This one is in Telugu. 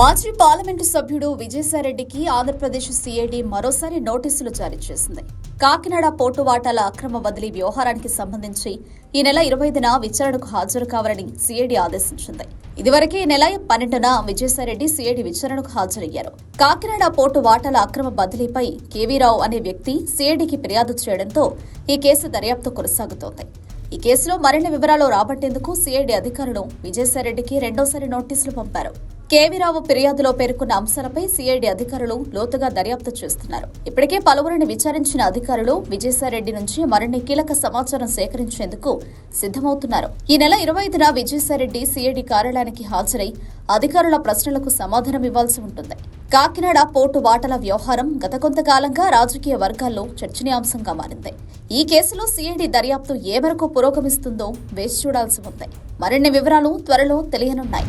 మాజీ పార్లమెంటు సభ్యుడు విజయసాయిరెడ్డికి ఆంధ్రప్రదేశ్ సీఐడి మరోసారి నోటీసులు జారీ చేసింది. కాకినాడ పోర్టు వాటాల అక్రమ బదిలీ వ్యవహారానికి సంబంధించి ఈ నెల ఇరవై ఐదున విచారణకు హాజరు కావాలని సీఐడి ఆదేశించింది. ఇదివరకే ఈ నెల పన్నెండున విజయసాయిరెడ్డి సీఐడి విచారణకు హాజరయ్యారు. కాకినాడ పోర్టు వాటాల అక్రమ బదిలీపై కేవీరావు అనే వ్యక్తి సీఐడికి ఫిర్యాదు చేయడంతో ఈ కేసు దర్యాప్తు కొనసాగుతోంది. ఈ కేసులో మరిన్ని వివరాలు రాబట్టేందుకు సీఐడి అధికారులు విజయసాయిరెడ్డికి రెండోసారి నోటీసులు పంపారు. కేవీరావు ఫిర్యాదులో పేర్కొన్న అంశాలపై సిఐడి అధికారులు లోతుగా దర్యాప్తు చేస్తున్నారు. ఇప్పటికే పలువురిని విచారించిన అధికారులు విజయసాయిరెడ్డి నుంచి మరిన్ని కీలక సమాచారం సేకరించేందుకు సిద్దమవుతున్నారు ఈ నెల ఇరవై ఐదున విజయసాయిరెడ్డి సిఐడి కార్యాలయానికి హాజరై అధికారుల ప్రశ్నలకు సమాధానం ఇవ్వాల్సి ఉంటుంది. కాకినాడ పోర్టు వాటల వ్యవహారం గత కొంతకాలంగా రాజకీయ వర్గాల్లో చర్చనీయాంశంగా మారింది. ఈ కేసులో సిఐడి దర్యాప్తు ఏ మేరకు పురోగమిస్తుందో వేచి చూడాల్సి ఉంది. మరిన్ని వివరాలు త్వరలో తెలియనున్నాయి.